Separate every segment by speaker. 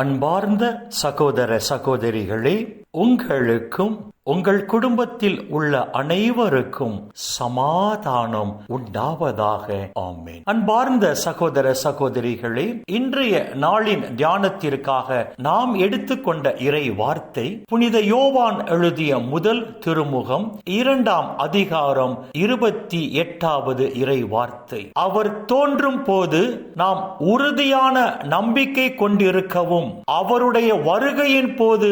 Speaker 1: அன்பார்ந்த சகோதர சகோதரிகளே உங்களுக்கும் உங்கள் குடும்பத்தில் உள்ள அனைவருக்கும் சமாதானம் உண்டாவதாக. ஆமேன். அன்பார்ந்த சகோதர சகோதரிகளே இன்றைய நாளின் தியானத்திற்காக நாம் எடுத்துக்கொண்ட இறை வார்த்தை புனித யோவான் எழுதிய முதல் திருமுகம் இரண்டாம் அதிகாரம் இருபத்தி எட்டாவது இறை வார்த்தை அவர் தோன்றும் போது நாம் உறுதியான நம்பிக்கை கொண்டிருக்கவும் அவருடைய வருகையின் போது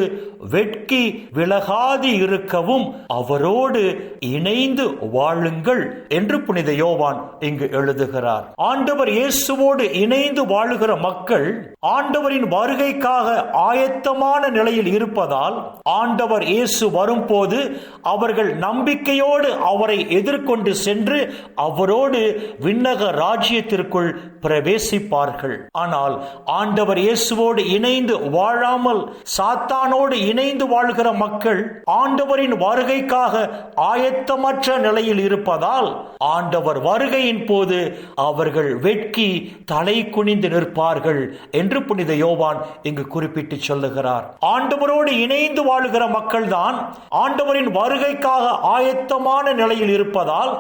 Speaker 1: வெட்கி விலகாதி இருக்கவும் அவரோடு இணைந்து வாழுங்கள் என்று புனித யோவான் இங்கு எழுதுகிறார். ஆண்டவர் இயேசுவோடு இணைந்து வாழுகிற மக்கள் ஆண்டவரின் வருகைக்காக ஆயத்தமான நிலையில் இருப்பதால் ஆண்டவர் இயேசு வரும்போது அவர்கள் நம்பிக்கையோடு அவரை எதிர்கொண்டு சென்று அவரோடு விண்ணக ராஜ்யத்திற்குள் பிரவேசிப்பார்கள். ஆனால் ஆண்டவர் இயேசுவோடு இணைந்து வாழாமல் சாத்தானோடு இணைந்து வாழ்கிற மக்கள் ஆண்டவரின் வருகைக்காக ஆயத்தமற்ற நிலையில் இருப்பதால் ஆண்டவர் வருகையின் போது அவர்கள் வெட்கி தலை குனிந்து நிற்பார்கள் என்று புனித யோவான் இங்கு குறிப்பிட்டு சொல்லுகிறார். ஆண்டவரோடு இணைந்து வாழுகிற மக்கள்தான் ஆண்டவரின் வருகைக்காக ஆயத்தமான நிலையில் இருப்பதால்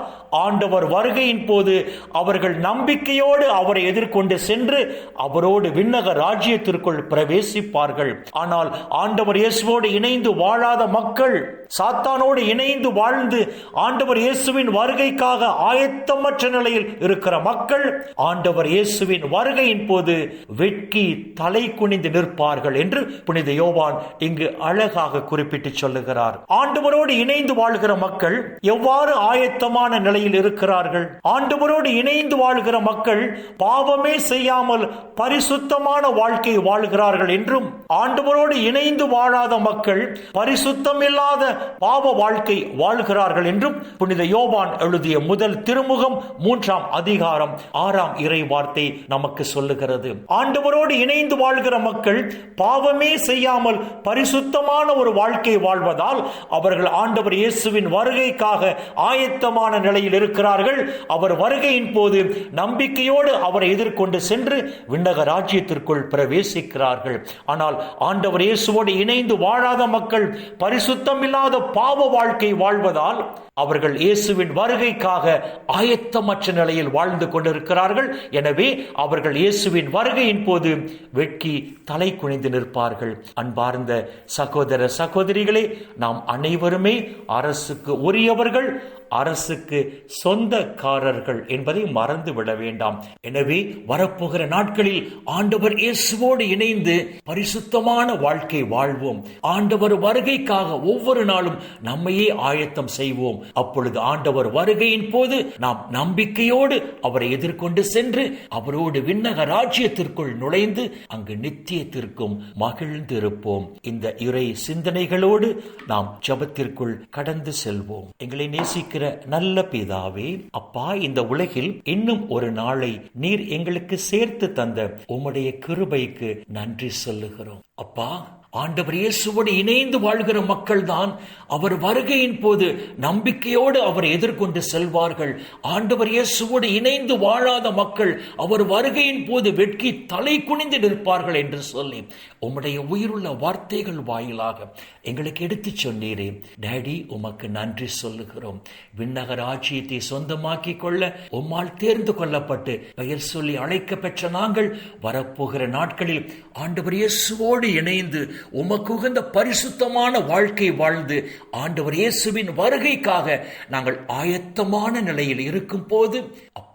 Speaker 1: ஆண்டவர் வருகையின் போது அவர்கள் நம்பிக்கையோடு அவரை எதிர்கொண்டு சென்று அவரோடு விண்ணக ராஜ்யத்திற்குள் பிரவேசிப்பார்கள். ஆனால் ஆண்டவர் இயேசுவோடு இணைந்து வாழாத மக்கள் சாத்தானோடு இணைந்து வாழ்ந்து ஆண்டவர் இயேசுவின் வருகைக்காக ஆயத்தமற்ற நிலையில் இருக்கிற மக்கள் ஆண்டவர் இயேசுவின் வருகையின் போது வெட்கி தலை குனிந்து நிற்பார்கள் என்று புனித யோவான் இங்கு அழகாக குறிப்பிட்டு சொல்லுகிறார். ஆண்டவரோடு இணைந்து வாழ்கிற மக்கள் எவ்வாறு ஆயத்தமான நிலை நிலையில் இருக்கிறார்கள். ஆண்டவரோடு இணைந்து வாழ்கிற மக்கள் பாவமே செய்யாமல் பரிசுத்தமான வாழ்க்கை வாழ்கிறார்கள் என்றும் ஆண்டவரோடு இணைந்து வாழாத மக்கள் பரிசுத்தம் இல்லாத பாவ வாழ்க்கை வாழ்கிறார்கள் என்றும் புனித யோவான் எழுதிய முதல் திருமுகம் மூன்றாம் அதிகாரம் ஆறாம் இறை வார்த்தை நமக்கு சொல்லுகிறது. ஆண்டவரோடு இணைந்து வாழ்கிற மக்கள் பாவமே செய்யாமல் பரிசுத்தமான ஒரு வாழ்க்கை வாழ்வதால் அவர்கள் ஆண்டவர் இயேசுவின் வருகைக்காக ஆயத்தமான நிலையில் இருக்கிறார்கள். அவர் வருகையின் போது நம்பிக்கையோடு அவரை எதிர்கொண்டு சென்று விண்ணக ராஜ்யத்திற்குள் பிரவேசிக்கிறார்கள். ஆனால் ஆண்டவர் இயேசுவோடு இணைந்து வாழாத மக்கள் பரிசுத்தம் இல்லாத பாவ வாழ்க்கை வாழ்வதால் அவர்கள் இயேசுவின் வருகைக்காக ஆயத்தமற்ற நிலையில் வாழ்ந்து கொண்டிருக்கிறார்கள். எனவே அவர்கள் இயேசுவின் வருகையின் போது வெட்கி தலை குனிந்து நிற்பார்கள். அன்பார்ந்த சகோதர சகோதரிகளே நாம் அனைவருமே அரசுக்கு உரியவர்கள் அரசுக்கு சொந்தக்காரர்கள் என்பதை மறந்து விட வேண்டாம். எனவே வரப்போகிற நாட்களில் ஆண்டவர் இயேசுவோடு இணைந்து பரிசுத்தமான வாழ்க்கை வாழ்வோம். ஆண்டவர் வருகைக்காக ஒவ்வொரு நாளும் நம்மையே ஆயத்தம் செய்வோம். அப்பொழுது ஆண்டவர் வருகையின் போது நாம் நம்பிக்கையோடு அவரை எதிர்கொண்டு சென்று அவரோடு விண்ணக ராஜ்யத்திற்குள் நுழைந்து அங்கு நித்தியத்திற்கும் மகிழ்ந்திருப்போம். இந்த இறை சிந்தனைகளோடு நாம் ஜபத்திற்குள் கடந்து செல்வோம். எங்களை நேசிக்கிற நல்ல பிதாவே அப்பா இந்த உலகில் இன்னும் ஒரு நாளை நீர் எங்களுக்கு சேர்த்து தந்த உம்முடைய கிருபைக்கு நன்றி சொல்லுகிறோம். அப்பா ஆண்டவர் இயேசுவோடு இணைந்து வாழ்கிற மக்கள் தான் அவர் வருகையின் போது நம்பிக்கையோடு அவர் எதிர்கொண்டு செல்வார்கள். ஆண்டவர் இயேசுவோடு இணைந்து வாழாத மக்கள் அவர் வருகையின் போது வெட்கி தலை குனிந்து நிற்பார்கள் என்று சொல்லி உம்முடைய உயிருள்ள வார்த்தைகள் வாயிலாக எங்களுக்கு எடுத்து சொன்னீரே. டேடி உமக்கு நன்றி சொல்லுகிறோம். விண்ணக ராஜ்யத்தை சொந்தமாக்கி கொள்ள உம்மால் தேர்ந்து கொள்ளப்பட்டு பெயர் சொல்லி அழைக்க பெற்ற நாங்கள் வரப்போகிற நாட்களில் ஆண்டவர் இயேசுவோடு இணைந்து உமக்கு உகந்த பரிசுத்தமான வாழ்க்கை வாழ்ந்து ஆண்டவர் இயேசுவின் வருகைக்காக நாங்கள் ஆயத்தமான நிலையில் இருக்கும் போது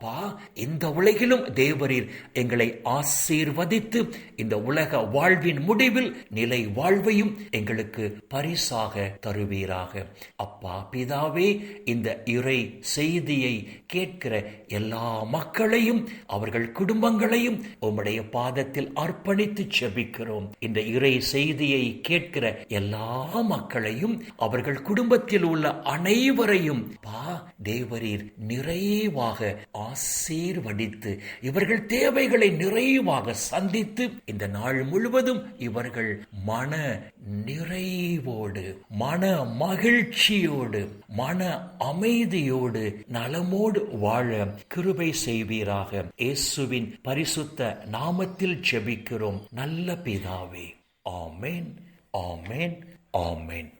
Speaker 1: அப்பா இந்த உலகிலும் தேவரீர் எங்களை ஆசீர்வதித்து இந்த உலக வாழ்வின் முடிவில் நிலை வாழ்வையும் எங்களுக்கு பரிசாக தருவீராக. அப்பா பிதாவே இந்த இறை செய்தியை கேட்கிற எல்லா மக்களையும் அவர்கள் குடும்பங்களையும் உம்முடைய பாதத்தில் அர்ப்பணித்து செபிக்கிறோம். இந்த இறை செய்தியை கேட்கிற எல்லா மக்களையும் அவர்கள் குடும்பத்தில் உள்ள அனைவரையும் பா தேவரீர் நிறைவாக ஆசீர்வடித்து இவர்கள் தேவைகளை நிறைவாக சந்தித்து இந்த நாள் முழுவதும் இவர்கள் மன நிறைவோடு மன மகிழ்ச்சியோடு மன அமைதியோடு நலமோடு வாழ கிருபை செய்வீராக. இயேசுவின் பரிசுத்த நாமத்தில் ஜெபிக்கிறோம். நல்ல பிதாவே ஆமேன் ஆமேன் ஆமேன்.